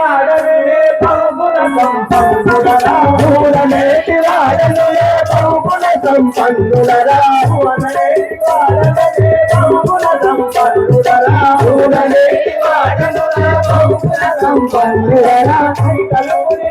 వాడనే జన భక్తులరా. కలుపుని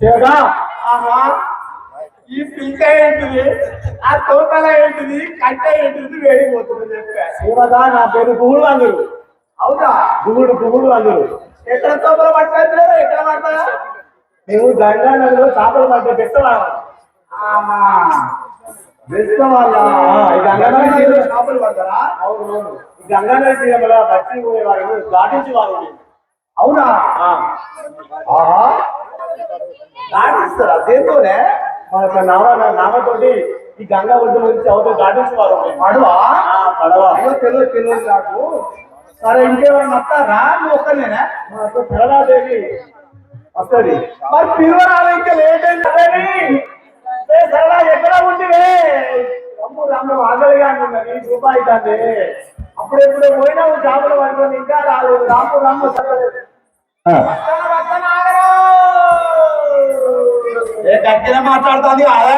ఆహా. ఈ పిల్క ఏంటిది? ఆ తోటల ఏంటిది? కట్ట ఏంటిది? వేడిపోతుంది చెప్పా. శివగా నా పేరు పువ్వుడు అందుడు అవునా? పువ్వుడు పువ్వుడు అందుడు ఎక్కడ తోపలు పట్టలేదు ఎక్కడ పడతా? మేము గంగా నదిలో చేపలు పట్టే పెట్టవాళ్ళం ఆహా. బెస్తం వాళ్ళ ఈ గంగా నది తీరంలో బట్టి పోయేవారు దాటించి వాళ్ళు అవునా? ఆహా. దాటిస్తారా దేంతోనే మన యొక్క నావ నామతోటి ఈ గంగా ఒడ్డు నుంచి అవతల దాటించేవారు పడవా? పడవ. తెలియదు తెలియదు నాకు. సరే ఇంకేమైనా వస్తారా నువ్వు ఒక్కనేనా మాకు సరళాదేవి వస్తుంది. మరి పిలువరాలు ఇంకా లేట్ అయింది సరళ ఎక్కడ ఉంటివే? అమ్ము రాము ఆగలిగా ఉన్నది రూపాయి తండ్రి అప్పుడు ఎప్పుడు పోయినావు చేపలు పడుకొని ఇంకా రాలేదు. రాము రాము సరళ ఏ గట్టిగా మాట్లాడుతుంది అదే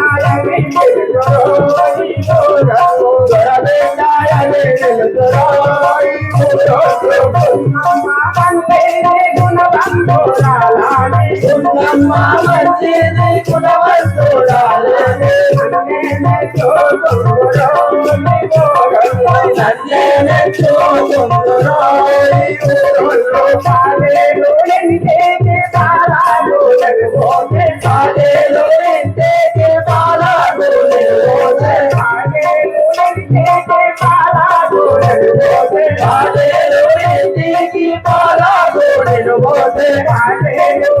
Hallelujah.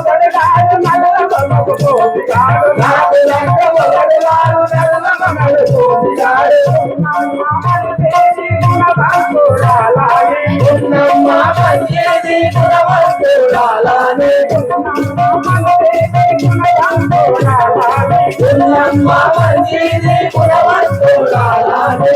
తోడాలనే ఉన్నమ్మ మంచిది పురవస్తోడాలనే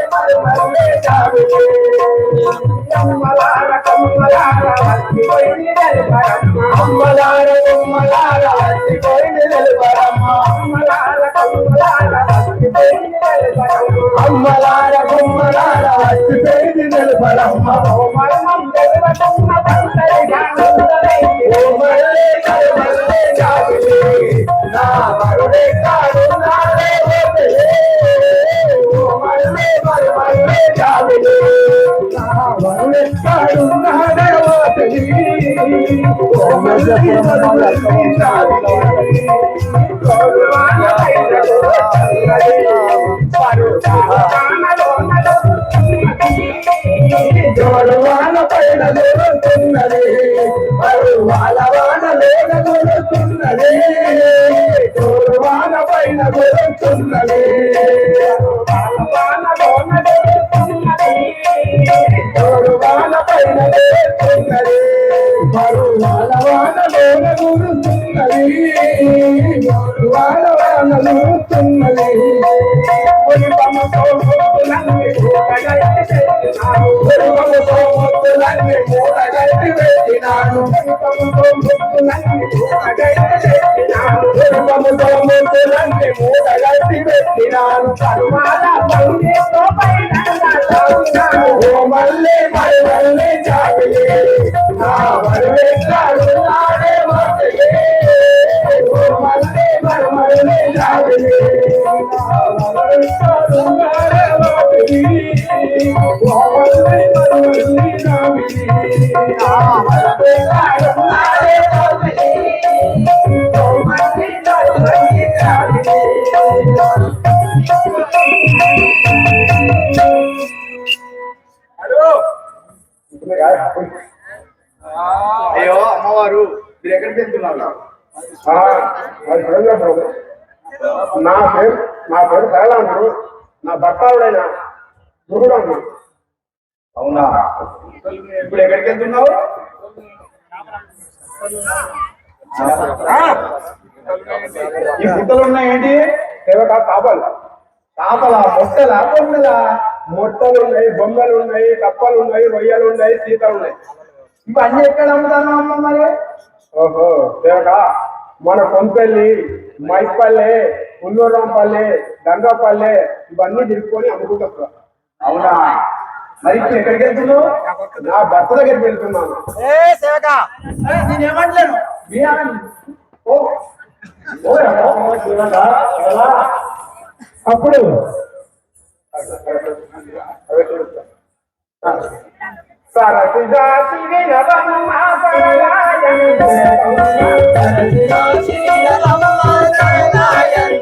ఉన్నాడే రోజులే, ఓ మల్లె మరు మల్లె జాబిలే. ఓ మల్లె మరు మల్లె జాబిలే. నా మల్లె కడున్నాడే రోజులే. ఓ మల్లె మరు మల్లె జాబిలే. నా వరుడెక్కడున్నాడే రోజులే. ఓ మల్లె మరు మల్లె జాబిలే. కమ్మలార కమ్మలార వత్తిపోయింది నిలబడమ్మ. అమ్మలార కొమ్మలార వత్తిపోయింది నిలబడమ్మ. అమ్మలార కొమ్మలార వత్తిపోయింది నిలబడమ్మ. అమ్మలార కొమ్మలార వత్తిపోయింది నిలబడమ్మ. ఓ మర్మం తెలవకున్న తండ్రి గానుండలైతే. ఓ మల్లె కరుమల్లె జాబిలే. నా పైదలు వదలలే. పరుగానలోనలో జోడువాన పైన దొరుకుతున్నది పరువాల వానలోన దొరుకుతున్నది జోడువాన పైన దొరుకుతున్నది మరి మల్లె జాబిలే. నా మల్లె అయ్యో అమ్మవారు. మీరు ఎక్కడికి వెళ్తున్నారు నా పేరు నా పేరు కైలాంగుడు నా భర్తావుడైన గురుడు అవునా? ఇప్పుడు ఎక్కడికి వెళ్తున్నావు? ఈ బుట్టలు ఉన్నాయేంటి? సేవక కాపాలు. చేపల మొట్టలా పొట్టలా మొట్టలు ఉన్నాయి బొమ్మలు ఉన్నాయి కప్పలు ఉన్నాయి రొయ్యలు ఉన్నాయి సీతలు ఉన్నాయి ఇవన్నీ ఎక్కడ అమ్ముతాను అమ్మ మరి? ఓహో సేవక మన కొంపల్లి మైపల్లె ఉల్లూరంపల్లి గంగపల్లె ఇవన్నీ తిరుక్కొని అమ్ముకుంటా అవునా? మరి ఇప్పుడు ఎక్కడికి వెళ్తున్నావు నా భర్త దగ్గరికి వెళ్తున్నాను. నేనేమంటలేను? అప్పుడు సరసి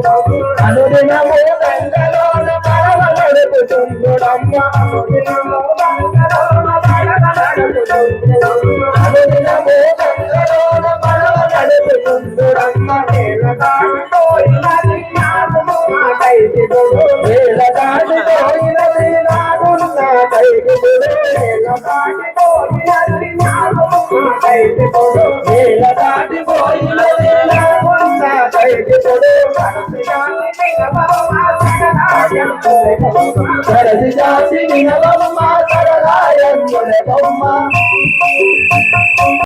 అనుదినము గంగలోన పడవ అనుదినము గంగలోన పడవ అనుదినము గంగలోన పడవ వేలదాటిపోయినది వేలదాటిపోయినది వేలదాటిపోయినది సరసి చాసి వినవమ్మ సరదాయ బొమ్మ